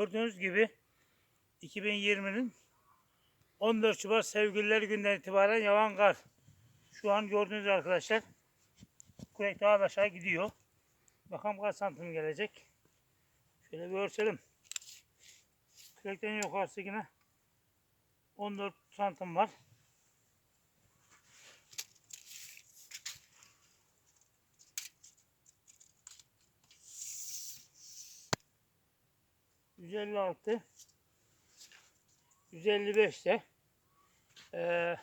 Gördüğünüz gibi 2020'nin 14 Şubat Sevgililer Günü'nden itibaren yağan kar. Şu an gördüğünüz arkadaşlar kürek daha da aşağı gidiyor. Bakalım kaç santim gelecek. Şöyle bir ölçelim. Kürekten yukarısı yine 14 santim var. Yüz elli altı, yüz elli beşte, eee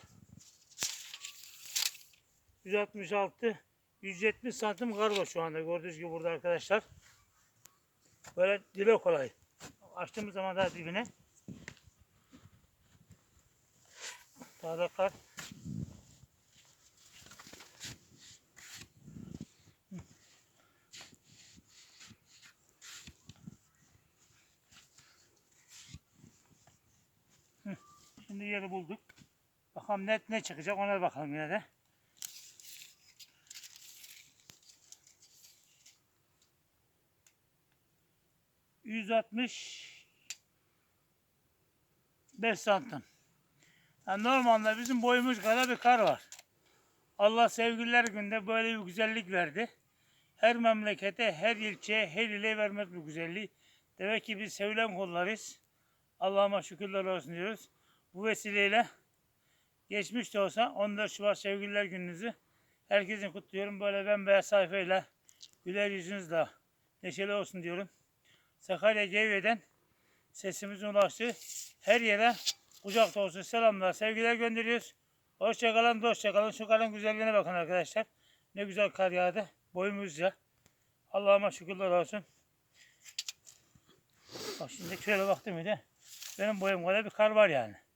166, 170 santim kar var şu anda gördüğünüz gibi burada arkadaşlar. Böyle dile kolay. Açtığımız zaman daha dibine. Daha da kar. Şimdi yeri bulduk. Bakalım net ne çıkacak ona bakalım yine de. Yüz altmış beş santim. Yani normalde bizim boyumuz kadar bir kar var. Allah sevgililer günde böyle bir güzellik verdi. Her memlekete, her ilçeye, her ile vermez bu güzelliği. Demek ki biz sevilen kullarız. Allah'ıma şükürler olsun diyoruz. Bu vesileyle geçmiş de olsa 14 Şubat Sevgililer Gününüzü herkesin kutluyorum. Böyle bembeyaz sayfayla güler yüzünüzle neşeli olsun diyorum. Sakarya Geyve'den sesimizin ulaştığı her yere kucak dolusu selamlar, sevgiler gönderiyoruz. Hoşçakalın, hoşçakalın. Şu karın güzelliğine bakın arkadaşlar. Ne güzel kar yağdı. Boyumuzca. Allah'ıma şükürler olsun. Bak şimdi şöyle baktım bir de benim boyum kadar bir kar var yani.